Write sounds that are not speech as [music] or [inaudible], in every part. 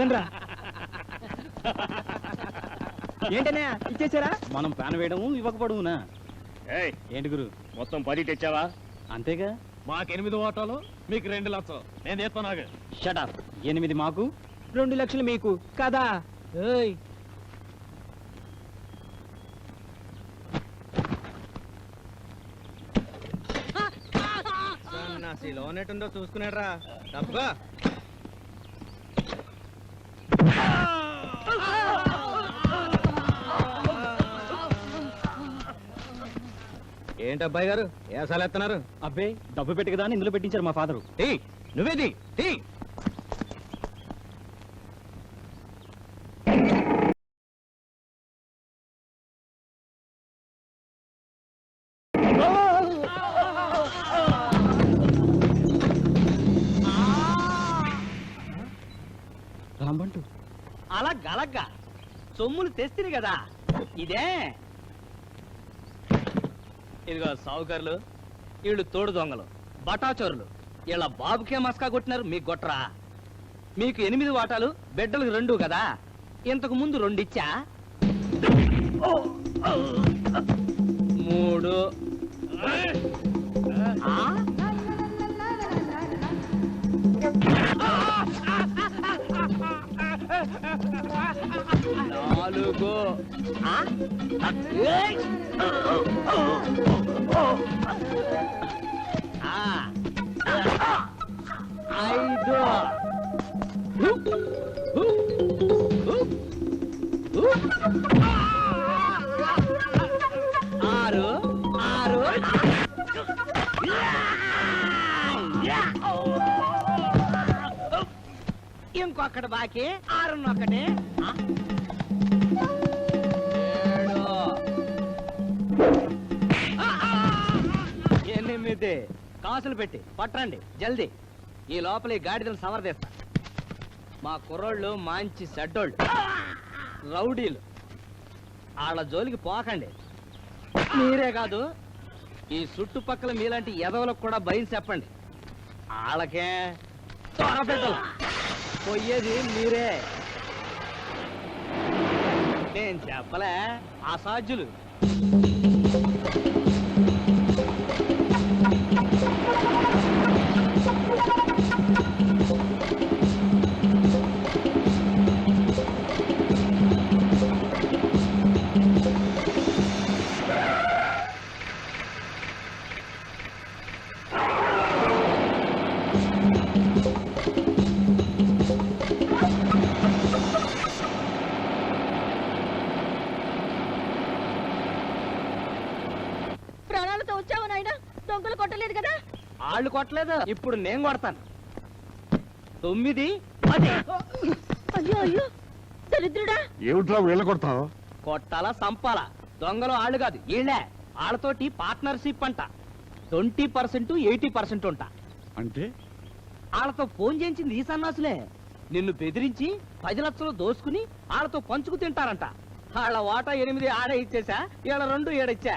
పదండ్రా. ఏంటనే ఇచ్చేసారా? మనం ప్యాన్ వేయడము ఇవ్వకపోవడమునా? ఏయ్ ఏంటి గురు? మొత్తం పది తెచ్చావా? అంతేగా? మాకు ఎనిమిది ఓటాలు మీకు రెండు లక్షలు. నేను చేస్తున్నాగా షటప్ ఎనిమిది మాకు రెండు లక్షలు మీకు. కదా? ఏయ్. లోన్ ఎటుందో చూసుకున్నాడ్రా. డబ్బుగా ఏంటి అబ్బాయి గారు? ఏసాలు ఎత్తున్నారు? అబ్బే డబ్బు పెట్టి కదా అని ఇందులో పెట్టించారు మా ఫాదరు. టీ నువ్వేది టీ రాంబంటు అలా గలగ్గా. సొమ్ములు తెస్తిని కదా. ఇదే. ఇదిగో సావుకారులు వీళ్ళు తోడు దొంగలు బటాచోరులు. వీళ్ళ బాబుకే మస్కా కొట్టినారు మీకు కొట్టరా? మీకు ఎనిమిది వాటాలు బిడ్డలకు రెండు కదా? ఇంతకు ముందు రెండు ఇచ్చా మూడు. ఆ? నాలుగు ఆ? ఏయ్! ఆ. ఐదు Ah! ఇంకొకటి బాకీ ఆరున్నొకటి ఆ? ఎనిమిది. కాసులు పెట్టి పట్టండి జల్దీ. ఈ లోపల ఈ గాడిదలు సవరదీస్తా మా కుర్రోళ్ళు మంచి సెడ్డోళ్ళు రౌడీలు. వాళ్ళ జోలికి పోకండి. మీరే కాదు ఈ చుట్టుపక్కల మీలాంటి ఎదవలకు కూడా భయం చెప్పండి. వాళ్ళకే త్వరపెట్టలు పోయేది మీరే నేను చెప్పలే అసాధ్యులు Thank you. కొట్టలేదు. ఇప్పుడు నేను కొడతాను. తొమ్మిది పది. అయ్యో అయ్యో దరిద్రుడా. ఏమిట్రా వీళ్ళ కొడతావు? కొట్టాలా సంపాలా దొంగలు ఆళ్ళు కాదు వీళ్ళే. వాళ్ళతోటి పార్ట్నర్షిప్ అంట. ట్వంటీ పర్సెంట్ ఎయిటీ పర్సెంట్ ఉంటా. అంటే? వాళ్ళతో ఫోన్ చేయించింది ఈ సన్నాసులే. నిన్ను బెదిరించి పది లక్షలు దోసుకుని వాళ్ళతో పంచుకు తింటారంట. వాళ్ళ వాటా ఎనిమిది ఆడే ఇచ్చేసా ఈడ రెండు ఏడిచ్చా.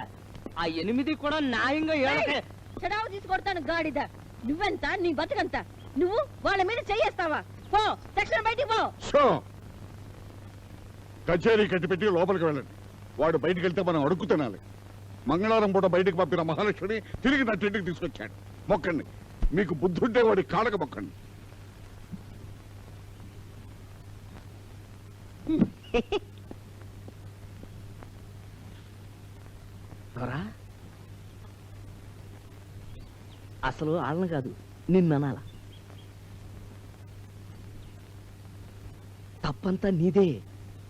ఆ ఎనిమిది కూడా న్యాయంగా ఏడకే చెడావు తీసి కొడతాను గాడిద. నువ్వెంత? నీ బతుకంత. నువ్వు వాళ్ళ మీద చెయ్యేస్తావా? పో తక్షణ బయటికి పో. షో కచేరీ కట్టిపెట్టి లోపలికి వెళ్ళండి. వాడు బయటికి వెళ్తే మనం అడుగు తినాలి. మంగళవారం పూట బయటికి పంపిన మహాలక్ష్మిని తిరిగి నా ఇంటికి తీసుకొచ్చాడు. మొక్కండి. మీకు బుద్ధుంటే వాడి కాడక మొక్కండి. [laughs] అసలు వాళ్ళని కాదు నిన్ననాల తప్పంతా నీదే.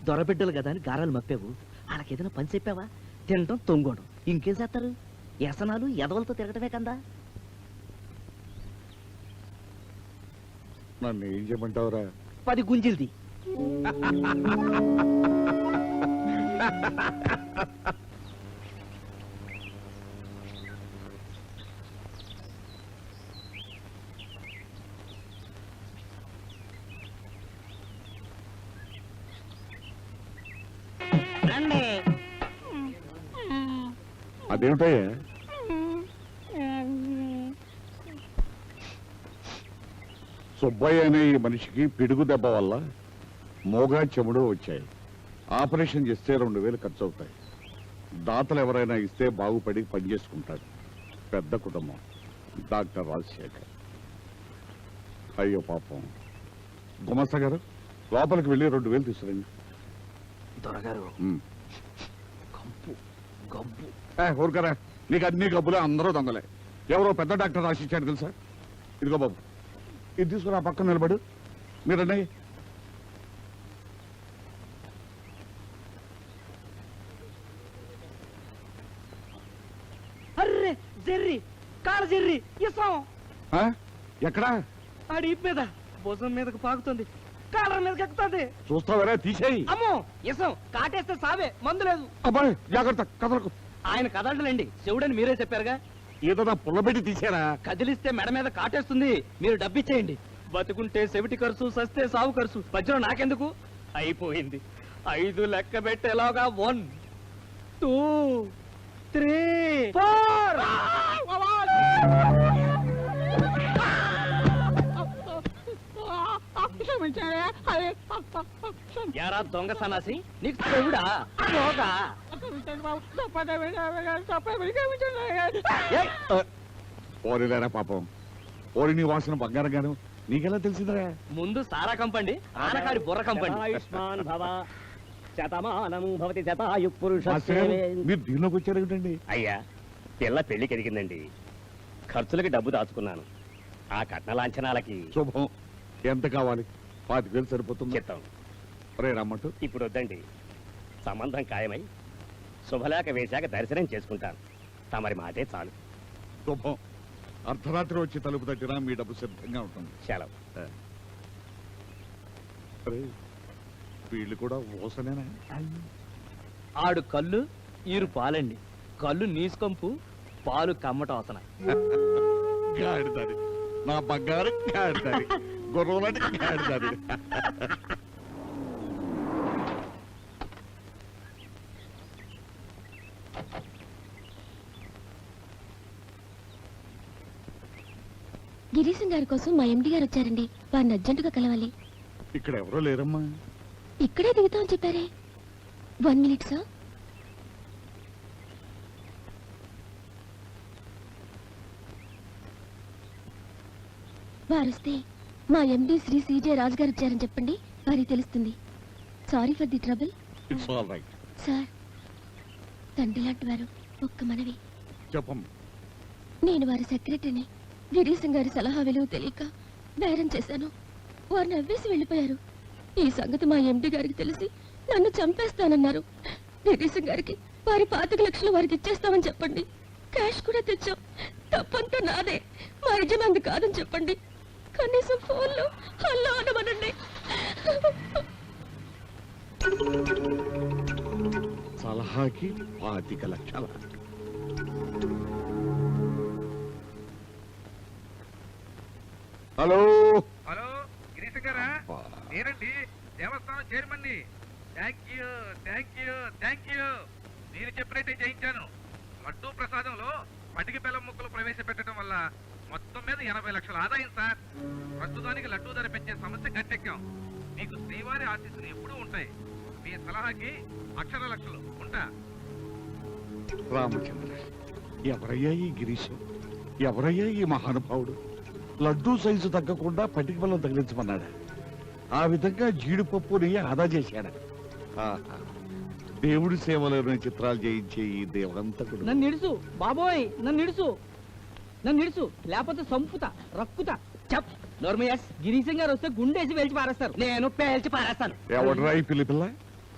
దొరబిడ్డలు కదా అని గారాలు మప్పావు. వాళ్ళకి ఏదైనా పని చెప్పావా? తినటం తొంగోడం ఇంకేం చేస్తారు? వ్యసనాలు ఎదవలతో తిరగటమే కందా? నన్ను ఏం చేయమంటావురా పది గుంజిల్ది. [laughs] అదేమిటయ్యా సుబ్బయ్య అనే ఈ మనిషికి పిడుగు దెబ్బ వల్ల మోగా చెముడు వచ్చాయి. ఆపరేషన్ చేస్తే రెండు వేలు ఖర్చు అవుతాయి దాతలు ఎవరైనా ఇస్తే బాగుపడి పనిచేసుకుంటాడు పెద్ద కుటుంబం. డాక్టర్ రాజశేఖర్. అయ్యో పాపం. గుమస్త గారు లోపలికి వెళ్ళి రెండు వేలు తీసుకురండి. దొరగారు. కంపు గబ్బు. ఊరుకరా. నీకు అన్ని గబ్బులే అందరూ దొంగలే. ఎవరో పెద్ద డాక్టర్ రాసిచ్చాడు తెలుసా? ఇదిగో బాబు. ఇది తీసుకుని ఆ పక్కన నిలబడు. మీరండి అర్రే జెర్రి జెర్రి ఇస్తాం ఆ? ఎక్కడా? ఆడి ఇప్ మీద. భుజం మీదకు పాకుతుంది. కాలర్ మీదకి ఎక్కుతుంది. చూస్తావరా? తీసేయి. అమ్మో ఇసం కాటేస్తే సావే. మందు లేదు. అబ్బాయి జాగ్రత్త. కదలకు. ఆయన కదలడండి శివుడని మీరే చెప్పారుగా ఏదో పుల్లబెట్టి తీసేరా కదిలిస్తే మెడ మీద కాటేస్తుంది మీరు డబ్బిచ్చేయండి బతుకుంటే సెవిటి ఖర్చు సస్తే సావు ఖర్చు మధ్యలో నాకెందుకు అయిపోయింది ఐదు లెక్క పెట్టేలాగా వన్ టూ త్రీ ఫోర్ దొంగ సన్నాసి నీకు చెవుడా ఓరిలేరా పాపం. ఓరి నీ వాసన బంగారం గాను. నీకెలా తెలిసిందిరా? ముందు సారా కంపండి ఆనకాడి బుర్ర కంపండి. ఆయుష్మాన్ భవ శతమానం భవతి శతాయు పురుష మీరు దీనిలోకి వచ్చారు ఏమిటండి అయ్యా పిల్ల పెళ్ళికి ఎదిగిందండి ఖర్చులకి డబ్బు దాచుకున్నాను. ఆ కట్న లాంఛనాలకి. శుభం. ఎంత కావాలి? పాతిక వేలు సరిపోతుంది? చిత్తం రే రమ్మంటూ. ఇప్పుడు వద్దండి. సంబంధం ఖాయమై శుభలేఖ వేశాక దర్శనం చేసుకుంటాను. తమరి మాటే చాలు. శుభం. అర్ధరాత్రి వచ్చి తలుపు తట్టినా మీ డబ్బు సిద్ధంగా ఉంటుంది. సెలవు. రే, వీళ్ళు కూడా ఓసనేనా ఆడు కళ్ళు ఈరు పాలండి. కళ్ళు నీసుకంపు పాలు కమ్మట అవసరం గాడిదారి నా బంగారు గాడిదారి గుర్రంలాంటి గాడిదారి [laughs] గిరీశం గారి కోసం మా ఎండి గారు వచ్చారండి. వారిని అర్జెంటుగా కలవాలి. ఇక్కడ ఎవరో లేరమ్మా. ఇక్కడే దిగుతామని చెప్పారే. One minute sir. వారొస్తే మా ఎండి శ్రీ సిజే రాజు గారు వచ్చారని చెప్పండి. వారికి తెలుస్తుంది. Sorry for the trouble sir తండ్రి లాంటి వారు ఒక్క మనవి. నేను వారి సెక్రటరీని. గిరీశం గారి సలహా విలువ తెలియక బేరం చేశాను. వారు నవ్వేసి వెళ్ళిపోయారు. ఈ సంగతి మా ఎండి గారికి తెలిసి నన్ను చంపేస్తానన్నారు. గిరీశం గారికి వారి పాతిక లక్షలు వారికి ఇచ్చేస్తామని చెప్పండి. క్యాష్ కూడా తెచ్చాం. తప్పంతా నాదే. మా యజమాని కాదని చెప్పండి. కనీసం ఫోన్లో హలో అనమనండి. సలహాకి పాతిక లక్షల? చైర్మన్ని thank you thank you thank you నేను చెప్పినట్టే చేయించాను. లడ్డూ ప్రసాదంలో పటికి బెల్లం ముక్కలు ప్రవేశపెట్టడం వల్ల మొత్తం మీద ఎనభై లక్షల ఆదాయం సార్. ప్రస్తుతానికి లడ్డూ ధర పెంచే సమస్య గట్టెక్కాం. మీకు శ్రీవారి ఆశీస్సులు ఎప్పుడూ ఉంటాయి. మీ సలహాకి అక్షర లక్షలు ఉంటా. రామచంద్ర ఎవరయ్యా ఈ గిరీశం? ఎవరయ్యా ఈ మహానుభావుడు? లడ్డూ సైజు తగ్గకుండా పటికి బలం తగిలించమన్నాడా? ఆ విధంగా జీడిపప్పు నెయ్యి ఆదా చేశాడా. దేవుడి సేవలోని చిత్రాలు చేయించే ఈ దేవంతకుడు నన్ను ఇడుసు బాబోయ్ నన్ను ఇడుసు నన్ను ఇడుసు లేకపోతే సంపుతా రక్కుతా చెప్. నోర్మయస్ గిరీశం గారు వస్తే గుండేసి వేల్చి పారేస్తారు. నేను పేల్చి పారేస్తాను. ఎవడరా ఈ పిల్లి పిల్ల?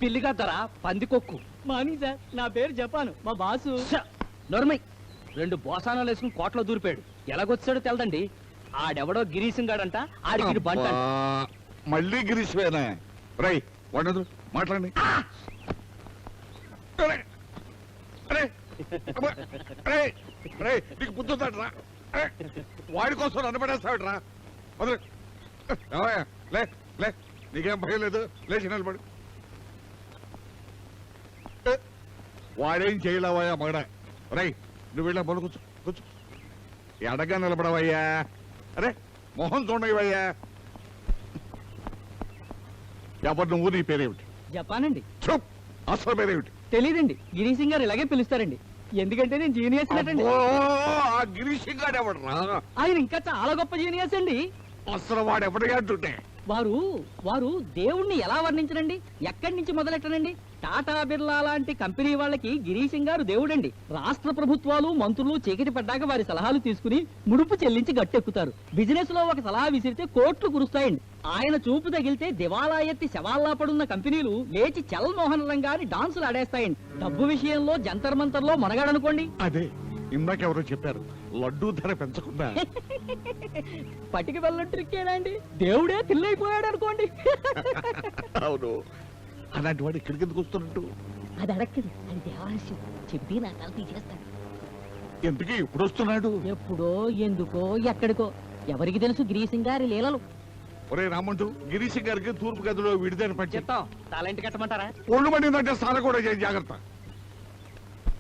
పిల్లిగా ధర పందికొక్కు. మార్నింగ్ సార్ నా పేరు జపాను మా బాసు. నోర్మయ్ రెండు బోసానాలు వేసుకుని కోట్లో దూరిపాడు ఎలాగొచ్చాడో తెలదండి. ఆడెవడో గిరీశం గాడంట ఆడికి బంట మళ్ళీ గిరీశ్వేనా రై మాట్లాడండి. అరే, అరే, నీకు బుద్ధి ఉందట్రా? అరే, వాడి కోసం పడేస్తాడరా వదిలే. లే లే నీకేం భయం లేదు? లేచి నిలబడు వాడేం చేయలేవయ్యా మగడ? రై నువ్వు వెళ్ళా మొదలు కూర్చో కూర్చో. ఎడగా నిలబడవయ్యా. అరే మొహం చూడవయ్యా ఎవరు నువ్వు నీ పేరేమిటి? జపాన్ అండి చెప్ అసలు పేరేమిటి? తెలీదండి. గిరీష్ సింగ్ గారు ఇలాగే పిలుస్తారండి. ఎందుకంటే నేను జీనియస్ అండి అబ్బో, ఆ గిరీష్ గాడు ఎవడరా? ఆయన ఇంకా చాలా గొప్ప జీనియస్ అండి. అసలు వాడు ఎవడే అంటుంటే వారు వారు దేవుణ్ణి ఎలా వర్ణించరండి? ఎక్కడి నుంచి మొదలెట్టనండి టాటా బిర్లా లాంటి కంపెనీ వాళ్ళకి గిరీశం గారు దేవుడండి. రాష్ట్ర ప్రభుత్వాలు మంత్రులు చీకటి పడ్డాక వారి సలహాలు తీసుకుని ముడుపు చెల్లించి గట్టెక్కుతారు. బిజినెస్లో ఒక సలహా విసిరితే కోట్లు కురుస్తాయండి. ఆయన చూపు తగిలితే దివాలా ఎత్తి శవాల్లా పడున్న కంపెనీలు లేచి చల్మోహన రంగాని డాన్సులు ఆడేస్తాయండి. డబ్బు విషయంలో జంతర్ మంతర్లో మనగాడనుకోండి. అదే. ఇందాకెవరో చెప్పారు లడ్డూ ధర పెంచకుండా. [laughs] పటికి వెళ్ళట్రిక్కేనా అండి? దేవుడే తిల్లైపోయాడు అనుకోండి. [laughs] అవును. అలాంటి వాడు ఇక్కడికి ఎందుకు వస్తున్నట్టు? అది అడక్కదు అది దేవాలస్యం చెప్పి నా తల తీసేస్తాడు. ఎందుకు ఇప్పుడు వస్తున్నాడు? ఎప్పుడో ఎందుకో ఎక్కడికో. ఎవరికి తెలుసు గిరీశం గారి లీలలు. ఒరే రామంటూ గిరీష్ గారికి తూర్పు గదిలో విడిదని పట్టి. చెప్తాం. టాలెంట్ కట్టమంటారా? ఒళ్ళు మండిందంటే స్నానం కూడా జాగ్రత్త.